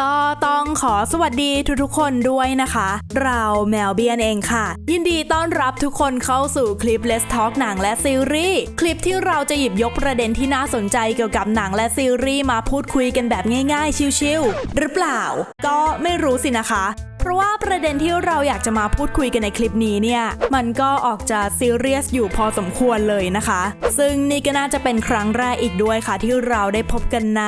ก็ต้องขอสวัสดีทุกๆคนด้วยนะคะ เราแมวเบียนเองค่ะ ยินดีต้อนรับทุกคนเข้าสู่คลิป Let's Talk หนังและซีรีส์คลิปที่เราจะหยิบยกประเด็นที่น่าสนใจเกี่ยวกับหนังและซีรีส์มาพูดคุยกันแบบง่ายๆ ชิวๆหรือเปล่า ก็ไม่รู้สินะคะเพราะว่าประเด็นที่เราอยากจะมาพูดคุยกันในคลิปนี้เนี่ย มันก็ออกจะซีเรียสอยู่พอสมควรเลยนะคะ ซึ่งนี่ก็น่าจะเป็นครั้งแรกอีกด้วยค่ะ ที่เราได้พบกันใน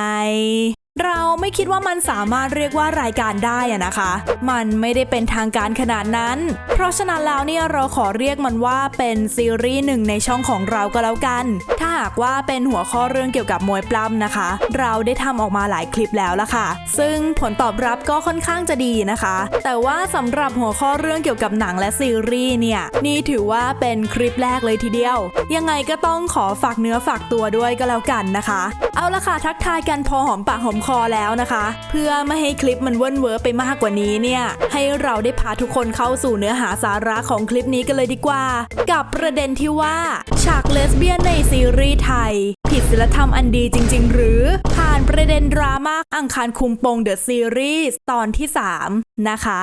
เราไม่คิดว่ามันสามารถเรียกว่ารายการได้อะนะคะ มันไม่ได้เป็นทางการขนาดนั้น เพราะฉะนั้นแล้วเนี่ยเราขอเรียกมันว่าเป็นซีรีส์หนึ่งในช่องของเราก็แล้วกัน ถ้าหากว่าเป็นหัวข้อเรื่องเกี่ยวกับมวยปล้ำนะคะ เราได้ทำออกมาหลายคลิปแล้วละค่ะ ซึ่งผลตอบรับก็ค่อนข้างจะดีนะคะ แต่ว่าสำหรับหัวข้อเรื่องเกี่ยวกับหนังและซีรีส์เนี่ย นี่ถือว่าเป็นคลิปแรกเลยทีเดียว ยังไงก็ต้องขอฝากเนื้อฝากตัวด้วยก็แล้วกันนะคะ เอาละค่ะทักทายกันพอหอมปากหอมคอแล้วนะคะ เพื่อไม่ให้คลิปมันเว่นเวอร์ไปมากกว่านี้เนี่ย ให้เราได้พาทุกคนเข้าสู่เนื้อหาสาระของคลิปนี้กันเลยดีกว่า กับประเด็นที่ว่าฉากเลสเบี้ยนในซีรีส์ไทย ผิดศีลธรรมอันดีจริง ๆ หรือ ผ่านประเด็นดราม่าอังคารคุมโปงเดอะซีรีส์ตอนที่ 3 นะคะ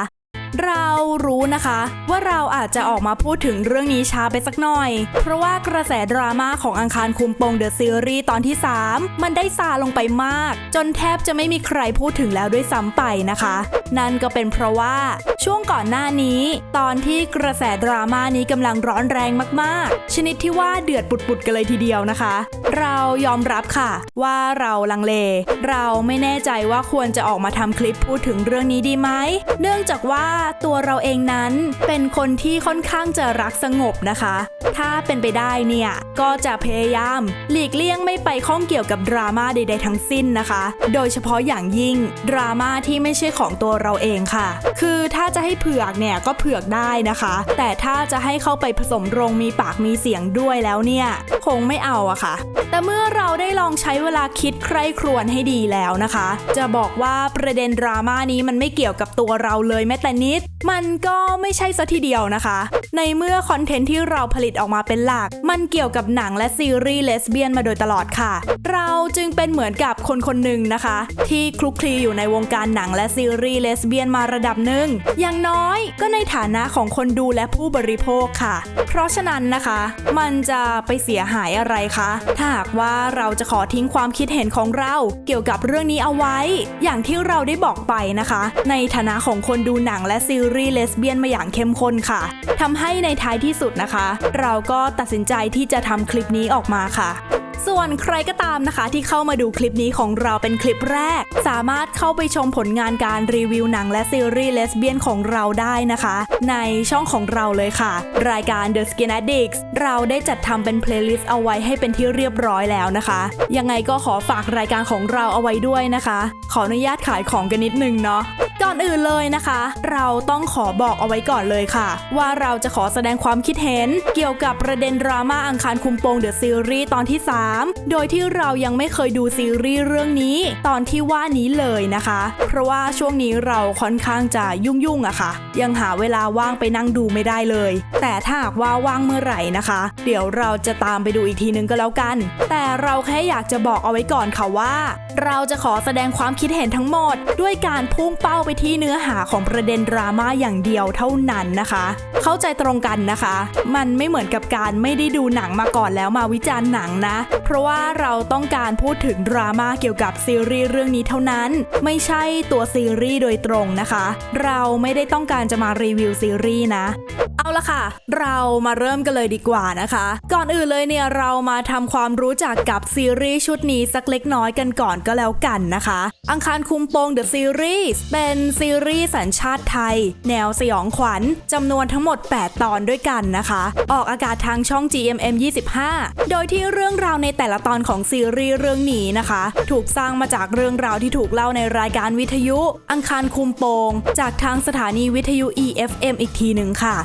เรารู้นะคะ ว่าเราอาจจะออกมาพูดถึงเรื่องนี้ช้าไปสักหน่อย เพราะว่ากระแสดราม่าของอังคารคุมโปงเดอะซีรีส์ตอนที่ 3 มันได้ซาลงไปมาก จนแทบจะไม่มีใครพูดถึงแล้วด้วยซ้ำไปนะคะ นั่นก็เป็นเพราะว่าช่วงก่อนหน้านี้ ตอนที่กระแสดราม่านี้กำลังร้อนแรงมากๆ ชนิดที่ว่าเดือดปุดๆกันเลยทีเดียวนะคะ เรายอมรับค่ะ ว่าเราลังเล เราไม่แน่ใจว่าควรจะออกมาทำคลิปพูดถึงเรื่องนี้ดีไหมเนื่องจากว่าตัวเราเองนั้นเป็นคนที่ค่อนข้างจะรักสงบนะคะ ถ้าเป็นไปได้เนี่ย ก็จะพยายาม หลีกเลี่ยงไม่ไปข้องเกี่ยวกับดราม่าใด ๆ ทั้งสิ้นนะคะ โดยเฉพาะอย่างยิ่งดราม่าที่ไม่ใช่ของตัวเราเองค่ะ คือถ้าจะให้เผือกเนี่ยก็เผือกได้นะคะ แต่ถ้าจะให้เข้าไปผสมโรงมีปากมีเสียงด้วยแล้วเนี่ยคงไม่เอาอะค่ะ แต่เมื่อเราได้ลองใช้เวลาคิดใคร่ครวญให้ดีแล้วนะคะ จะบอกว่าประเด็นดราม่านี้มันไม่เกี่ยวกับตัวเราเลยแม้แต่นิดมันก็ไม่ใช่ซะทีเดียวนะคะ ในเมื่อคอนเทนต์ที่เราผลิตออกมาเป็นหลัก มันเกี่ยวกับหนังและซีรีส์เลสเบี้ยนมาโดยตลอดค่ะ เราจึงเป็นเหมือนกับคนคนหนึ่งนะคะ ที่คลุกคลีอยู่ในวงการหนังและซีรีส์เลสเบี้ยนมาระดับหนึ่งอย่างน้อยก็ในฐานะของคนดูและผู้บริโภคค่ะ เพราะฉะนั้นนะคะ มันจะไปเสียหายอะไรคะ ถ้าหากว่าเราจะขอทิ้งความคิดเห็นของเราเกี่ยวกับเรื่องนี้เอาไว้ อย่างที่เราได้บอกไปนะคะ ในฐานะของคนดูหนังและซีรีส์เลสเบี้ยนมาอย่างเข้มข้นค่ะทำให้ในท้ายที่สุดนะคะ เราก็ตัดสินใจที่จะทำคลิปนี้ออกมาค่ะส่วนใครก็ตามนะคะที่เข้ามาดูคลิปนี้ของเราเป็นคลิปแรก สามารถเข้าไปชมผลงานการรีวิวหนังและซีรีส์เลสเบี้ยนของเราได้นะคะ ในช่องของเราเลยค่ะ รายการ The Skin Addicts เราได้จัดทำเป็นเพลย์ลิสต์เอาไว้ให้เป็นที่เรียบร้อยแล้วนะคะ ยังไงก็ขอฝากรายการของเราเอาไว้ด้วยนะคะ ขออนุญาตขายของกันนิดนึงเนาะ ก่อนอื่นเลยนะคะ เราต้องขอบอกเอาไว้ก่อนเลยค่ะ ว่าเราจะขอแสดงความคิดเห็น เกี่ยวกับประเด็นดราม่าอังคารคุมโปงเดอะซีรีส์ตอนที่ 3 โดยที่เรายังไม่เคยดูซีรีส์เรื่องนี้ ตอนที่ว่านี้เลยนะคะ เพราะว่าช่วงนี้เราค่อนข้างจะยุ่งๆอะค่ะ ยังหาเวลาว่างไปนั่งดูไม่ได้เลย แต่ถ้าหากว่าว่างเมื่อไหร่นะคะ เดี๋ยวเราจะตามไปดูอีกทีนึงก็แล้วกัน แต่เราแค่อยากจะบอกเอาไว้ก่อนค่ะว่า เราจะขอแสดงความคิดเห็นทั้งหมด ด้วยการพุ่งเป้าไปที่เนื้อหาของประเด็นดราม่าอย่างเดียวเท่านั้นนะคะ เข้าใจตรงกันนะคะ มันไม่เหมือนกับการไม่ได้ดูหนังมาก่อนแล้วมาวิจารณ์หนังนะ เพราะว่าเราต้องการพูดถึงดราม่าเกี่ยวกับซีรีส์เรื่องนี้เท่านั้น ไม่ใช่ตัวซีรีส์โดยตรงนะคะ เราไม่ได้ต้องการจะมารีวิวซีรีส์นะเอาละค่ะ เรามาเริ่มกันเลยดีกว่านะคะ ก่อนอื่นเลยเนี่ยเรามาทำความรู้จักกับซีรีส์ชุดนี้สักเล็กน้อยกันก่อนก็แล้วกันนะคะ อังคารคุมโปง The Series เป็นซีรีส์สัญชาติไทย แนวสยองขวัญจำนวนทั้งหมด 8 ตอนด้วยกันนะคะ ออกอากาศทางช่อง GMM 25 โดยที่เรื่องราวในแต่ละตอนของซีรีส์เรื่องนี้นะคะ ถูกสร้างมาจากเรื่องราวที่ถูกเล่าในรายการวิทยุ อังคารคุมโปง จากทางสถานีวิทยุ EFM อีกทีหนึ่งค่ะ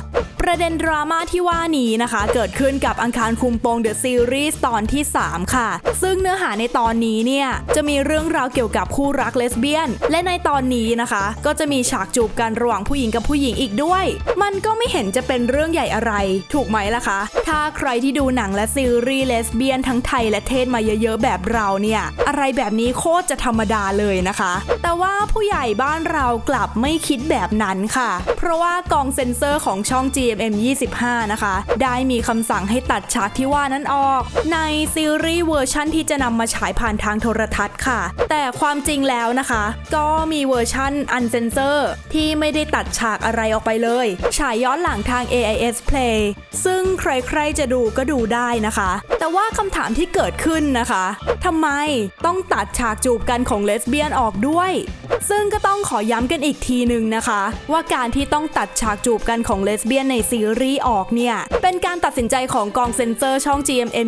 ประเด็นดราม่าที่ว่านี้นะคะ เกิดขึ้นกับอังคารคุมโปงเดอะซีรีส์ตอนที่ 3 ค่ะ ซึ่งเนื้อหาในตอนนี้เนี่ย จะมีเรื่องราวเกี่ยวกับคู่รักเลสเบี้ยน และในตอนนี้นะคะ ก็จะมีฉากจูบกันระหว่างผู้หญิงกับผู้หญิงอีกด้วย มันก็ไม่เห็นจะเป็นเรื่องใหญ่อะไร ถูกไหมล่ะคะ ถ้าใครที่ดูหนังและซีรีส์เลสเบี้ยนทั้งไทยและเทศมาเยอะๆแบบเราเนี่ยอะไรแบบนี้โคตรจะธรรมดาเลยนะคะ แต่ว่าผู้ใหญ่บ้านเรากลับไม่คิดแบบนั้นค่ะ เพราะว่ากองเซ็นเซอร์ของช่องจี GMM 25 นะคะ ได้มีคำสั่งให้ตัดฉากที่ว่านั้นออก ในซีรีส์เวอร์ชั่นที่จะนำมาฉายผ่านทางโทรทัศน์ค่ะ แต่ความจริงแล้วนะคะ ก็มีเวอร์ชั่นอันเซนเซอร์ที่ไม่ได้ตัดฉากอะไรออกไปเลย ฉายย้อนหลังทาง AIS Play ซึ่งใครๆจะดูก็ดูได้นะคะ แต่ว่าคำถามที่เกิดขึ้นนะคะทำไมต้องตัดฉากจูบกันของเลสเบี้ยนออกด้วย ซึ่งก็ต้องขอย้ำกันอีกทีหนึ่งนะคะ ว่าการที่ต้องตัดฉากจูบกันของเลสเบี้ยนในซีรีส์ออกเนี่ย เป็นการตัดสินใจของกองเซ็นเซอร์ช่อง GMM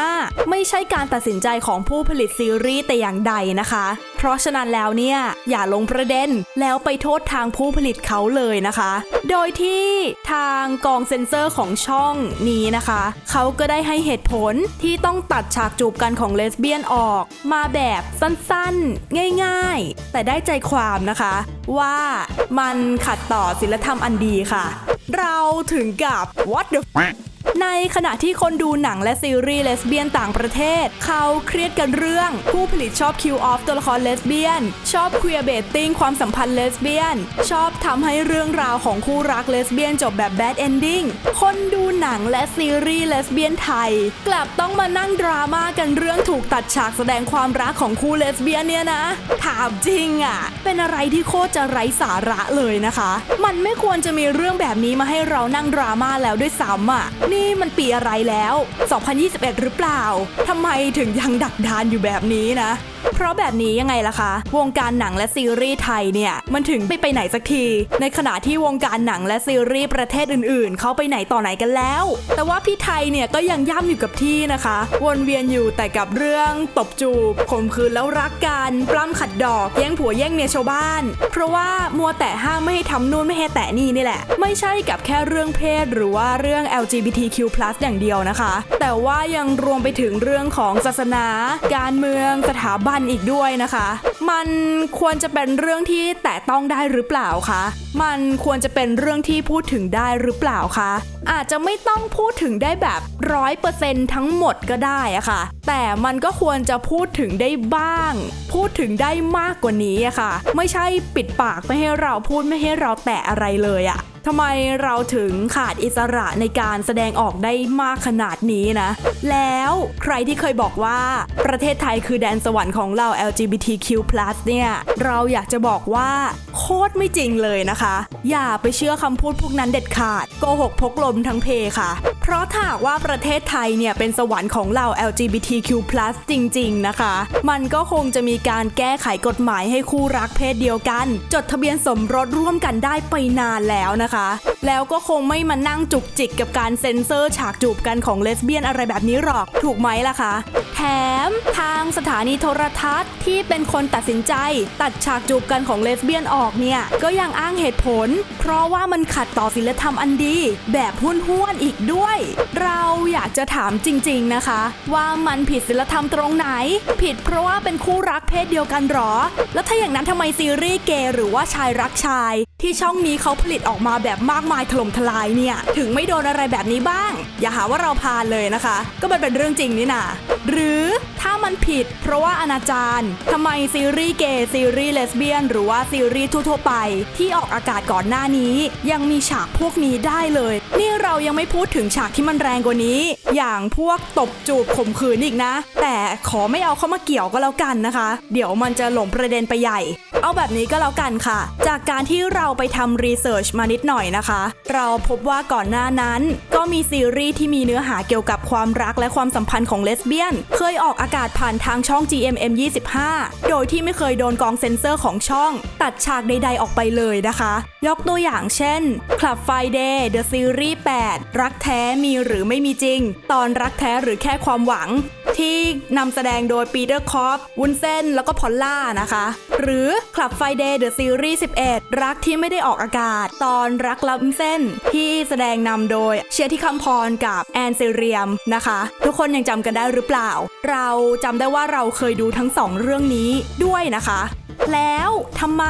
25 ไม่ใช่การตัดสินใจของผู้ผลิตซีรีส์แต่อย่างใดนะคะ เพราะฉะนั้นแล้วเนี่ย อย่าลงประเด็นแล้วไปโทษทางผู้ผลิตเขาเลยนะคะ โดยที่ทางกองเซ็นเซอร์ของช่องนี้นะคะ เขาก็ได้ให้เหตุผลที่ต้องตัดฉากจูบกันของเลสเบี้ยนออก มาแบบสั้นๆ ง่าย ๆ แต่ได้ใจความนะคะ ว่ามันขัดต่อศีลธรรมอันดีค่ะ เราถึงกับ what the f- ในขณะที่คนดูหนังและซีรีส์เลสเบี้ยนต่างประเทศ เขาเครียดกันเรื่อง ผู้ผลิตชอบคิวออฟตัวละครเลสเบี้ยน ชอบเคลียร์เบตติ้งความสัมพันธ์เลสเบี้ยน ชอบทำให้เรื่องราวของคู่รักเลสเบี้ยนจบแบบแบดเอนดิ้งคนดูหนังและซีรีส์เลสเบี้ยนไทย กลับต้องมานั่งดราม่ากันเรื่องถูกตัดฉากแสดงความรักของคู่เลสเบี้ยนเนี่ยนะ ถามจริงอะ เป็นอะไรที่โคตรจะไร้สาระเลยนะคะ มันไม่ควรจะมีเรื่องแบบนี้มาให้เรานั่งดราม่าแล้วด้วยซ้ำอะนี่มันปีอะไรแล้ว 2021 หรือเปล่าทำไมถึงยังดักดานอยู่แบบนี้นะ เพราะแบบนี้ยังไงล่ะคะ วงการหนังและซีรีส์ไทยเนี่ย มันถึงไปไปไหนสักที ในขณะที่วงการหนังและซีรีส์ประเทศอื่นๆ เขาไปไหนต่อไหนกันแล้ว แต่ว่าพี่ไทยเนี่ยก็ยังย่ำอยู่กับที่นะคะ วนเวียนอยู่แต่กับเรื่องตบจูบข่มขืนแล้วรักกันปล้ำขัดดอกแย่งผัวแย่งเมียชาวบ้าน เพราะว่ามัวแต่ห้ามไม่ให้ทำนู่นไม่ให้แตะนี่นี่แหละ ไม่ใช่กับแค่เรื่องเพศหรือว่าเรื่อง LGBTQ+ อย่างเดียวนะคะ แต่ว่ายังรวมไปถึงเรื่องของศาสนา การเมืองสถาบันอีกด้วยนะคะ มันควรจะเป็นเรื่องที่แตะต้องได้หรือเปล่าคะ มันควรจะเป็นเรื่องที่พูดถึงได้หรือเปล่าคะ อาจจะไม่ต้องพูดถึงได้แบบร้อยเปอร์เซ็นทั้งหมดก็ได้อะค่ะ แต่มันก็ควรจะพูดถึงได้บ้าง พูดถึงได้มากกว่านี้อะค่ะ ไม่ใช่ปิดปากไม่ให้เราพูดไม่ให้เราแตะอะไรเลยอะ ทำไมเราถึงขาดอิสระในการแสดงออกได้มากขนาดนี้นะ แล้วใครที่เคยบอกว่าประเทศไทยคือแดนสวรรค์ของเรา LGBTQ+ เนี่ย เราอยากจะบอกว่าโคตรไม่จริงเลยนะคะ อย่าไปเชื่อคำพูดพวกนั้นเด็ดขาดโกหกพกลมทั้งเพค่ะ เพราะถ้าว่าประเทศไทยเนี่ยเป็นสวรรค์ของเรา LGBTQ+ จริง ๆ นะคะ มันก็คงจะมีการแก้ไขกฎหมายให้คู่รักเพศเดียวกัน จดทะเบียนสมรสร่วมกันได้ไปนานแล้วนะคะแล้วก็คงไม่มานั่งจุกจิกกับการเซ็นเซอร์ฉากจูบกันของเลสเบี้ยนอะไรแบบนี้หรอกถูกไหมล่ะคะ แถมทางสถานีโทรทัศน์ที่เป็นคนตัดสินใจ ตัดฉากจูบกันของเลสเบี้ยนออกเนี่ย ก็ยังอ้างเหตุผล เพราะว่ามันขัดต่อศีลธรรมอันดี แบบหุ้นห้วนอีกด้วย เราอยากจะถามจริง ๆนะคะ ว่ามันผิดศีลธรรมตรงไหน ผิดเพราะว่าเป็นคู่รักเพศเดียวกันหรอ แล้วถ้าอย่างนั้นทำไมซีรีส์เกย์หรือว่าชายรักชาย ที่ช่องนี้เขาผลิตออกมาแบบมากมายถล่มทลายเนี่ย ถึงไม่โดนอะไรแบบนี้บ้าง อย่าหาว่าเราพาเลยนะคะ ก็มันเป็นเรื่องจริงนี่นา หรือถ้ามันผิดเพราะว่าอนาจารทำไมซีรีส์เกย์ซีรีส์เลสเบี้ยน หรือว่าซีรีส์ทั่วๆไป ที่ออกอากาศก่อนหน้านี้ ยังมีฉากพวกนี้ได้เลย นี่เรายังไม่พูดถึงฉากที่มันแรงกว่านี้ อย่างพวกตบจูบข่มขืนอีกนะ แต่ขอไม่เอาเข้ามาเกี่ยวก็แล้วกันนะคะ เดี๋ยวมันจะหลงประเด็นไปใหญ่ เอาแบบนี้ก็แล้วกันค่ะ จากการที่เราไปทำรีเสิร์ชมานิดหน่อยนะคะ เราพบว่าก่อนหน้านั้น ก็มีซีรีส์ที่มีเนื้อหาเกี่ยวกับความรักและความสัมพันธ์ของเลสเบี้ยนเคยออกอากาศผ่านทางช่อง GMM 25 โดยที่ไม่เคยโดนกองเซ็นเซอร์ของช่อง ตัดฉากใด ๆ ออกไปเลยนะคะ ยกตัวอย่างเช่น Club Friday The Series 8 รักแท้มีหรือไม่มีจริง ตอนรักแท้หรือแค่ความหวัง ที่นำแสดงโดยปีเตอร์คอฟวุนเซนแล้วก็พอลล่านะคะ หรือ Club Friday The Series 11 รักที่ไม่ได้ออกอากาศ ตอนรักล้ำเส้นที่แสดงนำโดยเชียร์ที่คำพรกับแอนเซเรียมนะคะ ทุกคนยังจำกันได้หรือเปล่า เราจำได้ว่าเราเคยดูทั้งสองเรื่องนี้ด้วยนะคะแล้วทำไม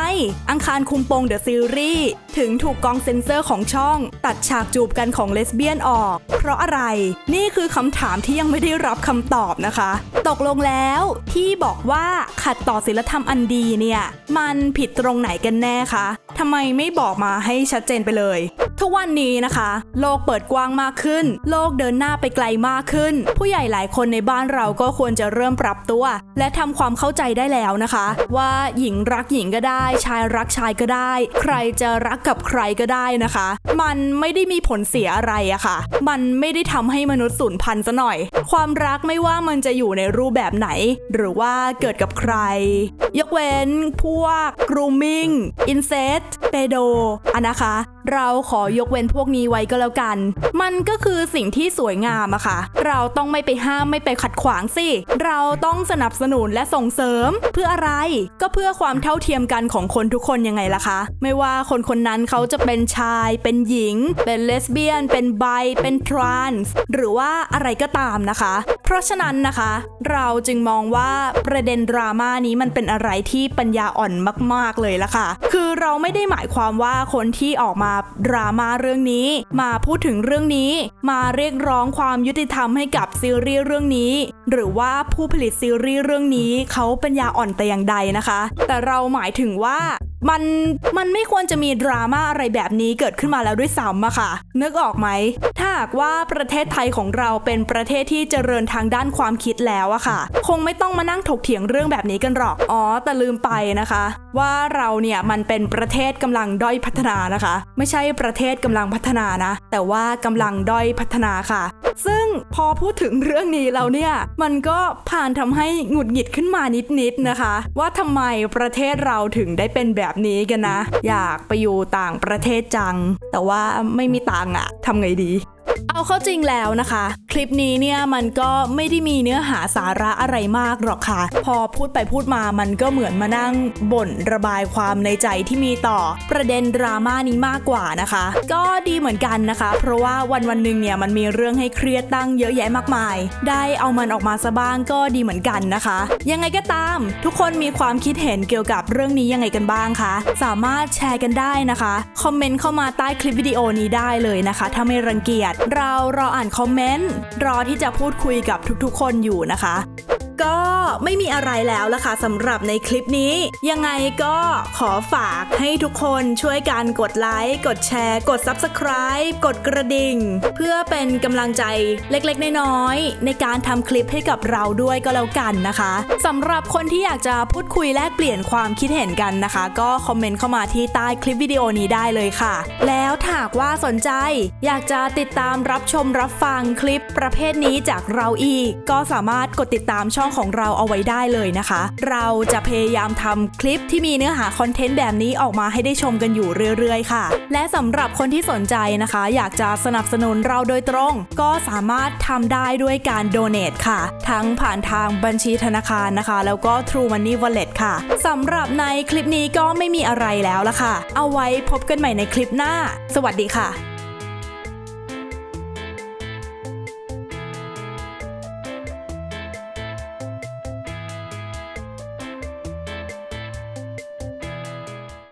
อังคารคุมโปงเดอะซีรีส์ ถึงถูกกองเซ็นเซอร์ของช่อง ตัดฉากจูบกันของเลสเบี้ยนออก เพราะอะไร นี่คือคำถามที่ยังไม่ได้รับคำตอบนะคะ ตกลงแล้วที่บอกว่าขัดต่อศีลธรรมอันดีเนี่ย มันผิดตรงไหนกันแน่คะทำไมไม่บอกมาให้ชัดเจนไปเลยทุกวันนี้นะคะ โลกเปิดกว้างมากขึ้น โลกเดินหน้าไปไกลมากขึ้น ผู้ใหญ่หลายคนในบ้านเราก็ควรจะเริ่มปรับตัว และทำความเข้าใจได้แล้วนะคะ ว่าหญิงรักหญิงก็ได้ ชายรักชายก็ได้ ใครจะรักกับใครก็ได้นะคะ มันไม่ได้มีผลเสียอะไรอะค่ะ มันไม่ได้ทำให้มนุษย์สูญพันธุ์ซะหน่อย ความรักไม่ว่ามันจะอยู่ในรูปแบบไหน หรือว่าเกิดกับใคร ยกเว้นพวก grooming incest pedo อะนะคะ เราขอยกเว้นพวกนี้ไว้ก็แล้วกัน มันก็คือสิ่งที่สวยงามอะค่ะ เราต้องไม่ไปห้ามไม่ไปขัดขวางสิ เราต้องสนับสนุนและส่งเสริม เพื่ออะไร ก็เพื่อความเท่าเทียมกันของคนทุกคนยังไงล่ะคะ ไม่ว่าคนคนนั้นเขาจะเป็นชาย เป็นหญิง เป็นเลสเบี้ยน เป็นไบ เป็นทรานส์ หรือว่าอะไรก็ตามนะคะ เพราะฉะนั้นนะคะ เราจึงมองว่าประเด็นดราม่านี้มันเป็นอะไรที่ปัญญาอ่อนมาก ๆ เลยล่ะค่ะ คือเราไม่ได้หมายความว่าคนที่ออกมาดราม่าเรื่องนี้ มาพูดถึงเรื่องนี้ มาเรียกร้องความยุติธรรมให้กับซีรีส์เรื่องนี้ หรือว่าผู้ผลิตซีรีส์เรื่องนี้เขาปัญญาอ่อนแต่อย่างใดนะคะ แต่เราหมายถึงว่ามันมันไม่ควรจะมีดราม่าอะไรแบบนี้เกิดขึ้นมาแล้วด้วยซ้ำอะค่ะ นึกออกไหม ถ้าหากว่าประเทศไทยของเราเป็นประเทศที่เจริญทางด้านความคิดแล้วอะค่ะ คงไม่ต้องมานั่งถกเถียงเรื่องแบบนี้กันหรอก อ๋อ แต่ลืมไปนะคะ ว่าเราเนี่ยมันเป็นประเทศกำลังด้อยพัฒนานะคะ ไม่ใช่ประเทศกำลังพัฒนานะ แต่ว่ากำลังด้อยพัฒนาค่ะ ซึ่งพอพูดถึงเรื่องนี้แล้วเนี่ยมันก็ผ่านทำให้หงุดหงิดขึ้นมานิดๆนะคะ ว่าทำไมประเทศเราถึงได้เป็นแบบนี้กันนะ อยากไปอยู่ต่างประเทศจัง แต่ว่าไม่มีตังค์อะทำไงดี เอาเข้าจริงแล้วนะคะ คลิปนี้เนี่ยมันก็ไม่ได้มีเนื้อหาสาระอะไรมากหรอกค่ะ พอพูดไปพูดมามันก็เหมือนมานั่งบ่นระบายความในใจที่มีต่อประเด็นดราม่านี้มากกว่านะคะ ก็ดีเหมือนกันนะคะ เพราะว่าวันวันหนึ่งเนี่ยมันมีเรื่องให้เครียดตั้งเยอะแยะมากมาย ได้เอามันออกมาซะบ้างก็ดีเหมือนกันนะคะ ยังไงก็ตาม ทุกคนมีความคิดเห็นเกี่ยวกับเรื่องนี้ยังไงกันบ้างคะสามารถแชร์กันได้นะคะคอมเมนต์เข้ามาใต้คลิปวิดีโอนี้ได้เลยนะคะ ถ้าไม่รังเกียจเรารออ่านคอมเมนต์รอที่จะพูดคุยกับทุกๆ คนอยู่นะคะ ก็ไม่มีอะไรแล้วละค่ะสำหรับในคลิปนี้ ยังไงก็ขอฝากให้ทุกคนช่วยกันกดไลค์กดแชร์ กด Subscribe กดกระดิ่ง เพื่อเป็นกำลังใจเล็กๆ น้อยๆ ในการทำคลิปให้กับเราด้วยก็แล้วกันนะคะสำหรับคนที่อยากจะพูดคุยแลกเปลี่ยนความคิดเห็นกันนะคะ ก็คอมเมนต์เข้ามาที่ใต้คลิปวิดีโอนี้ได้เลยค่ะ แล้วหากว่าสนใจ อยากจะติดตามรับชมรับฟังคลิปประเภทนี้จากเราอีก ก็สามารถกดติดตามช่องของเราเอาไว้ได้เลยนะคะ เราจะพยายามทำคลิปที่มีเนื้อหาคอนเทนต์แบบนี้ออกมาให้ได้ชมกันอยู่เรื่อยๆ ค่ะ และสำหรับคนที่สนใจนะคะ อยากจะสนับสนุนเราโดยตรง ก็สามารถทำได้ด้วยการโดเน a t ค่ะ ทั้งผ่านทางบัญชีธนาคารนะคะ แล้วก็ True Money Wallet ค่ะสำหรับในคลิปนี้ก็ไม่มีอะไรแล้วละค่ะ เอาไว้พบกันใหม่ในคลิปหน้าสวัสดีค่ะ